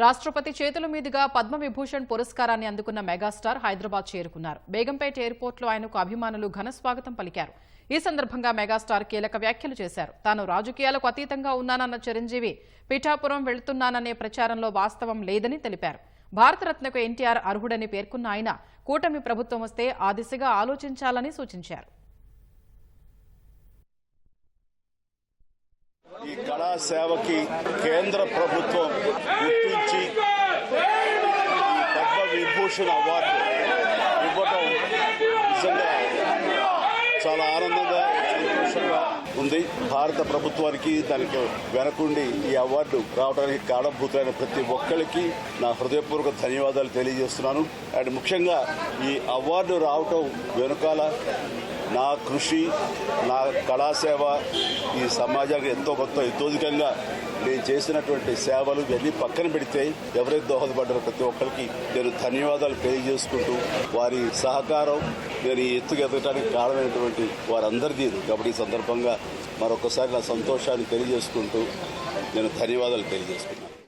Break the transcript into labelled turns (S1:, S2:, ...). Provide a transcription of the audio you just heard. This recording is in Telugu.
S1: రాష్ట్రపతి చేతుల మీదుగా పద్మవిభూషణ్ పురస్కారాన్ని అందుకున్న మెగాస్టార్ హైదరాబాద్ చేరుకున్నారు. బేగంపేట ఎయిర్పోర్ట్లో ఆయనకు అభిమానులు ఘన స్వాగతం పలికారు. ఈ సందర్భంగా మెగాస్టార్ కీలక వ్యాఖ్యలు చేశారు. తాను రాజకీయాలకు అతీతంగా ఉన్నానన్న చిరంజీవి పిఠాపురం వెళుతున్నాననే ప్రచారంలో వాస్తవం లేదని తెలిపారు. భారతరత్నకు ఎన్టీఆర్ అర్హుడని పేర్కొన్న ఆయన కూటమి ప్రభుత్వం వస్తే ఆ దిశగా ఆలోచించాలని సూచించారు.
S2: కళాసేవకి కళా సేవకి కేంద్ర ప్రభుత్వం గుర్తించి ఈ పద్మ విభూషణ్ అవార్డు ఇవ్వటం నిజంగా చాలా ఆనందంగా సంతోషంగా ఉంది. భారత ప్రభుత్వానికి దానికి వెనకుండి ఈ అవార్డు రావడానికి కారణభూతమైన ప్రతి ఒక్కరికి నా హృదయపూర్వక ధన్యవాదాలు తెలియజేస్తున్నాను. అండ్ ముఖ్యంగా ఈ అవార్డు రావటం వెనుకాల నా కృషి నా కళాసేవ ఈ సమాజానికి ఎంతో కొంత ఇతోధికంగా నేను చేసినటువంటి సేవలు ఇవన్నీ పక్కన పెడితే ఎవరైతే దోహదపడ్డారో ప్రతి ఒక్కరికి నేను ధన్యవాదాలు తెలియజేసుకుంటూ వారి సహకారం నేను ఈ ఎత్తుకు ఎదగటానికి కారణమైనటువంటి వారందరిది కాబట్టి ఈ సందర్భంగా మరొకసారి నా సంతోషాన్ని తెలియజేసుకుంటూ నేను ధన్యవాదాలు తెలియజేసుకున్నాను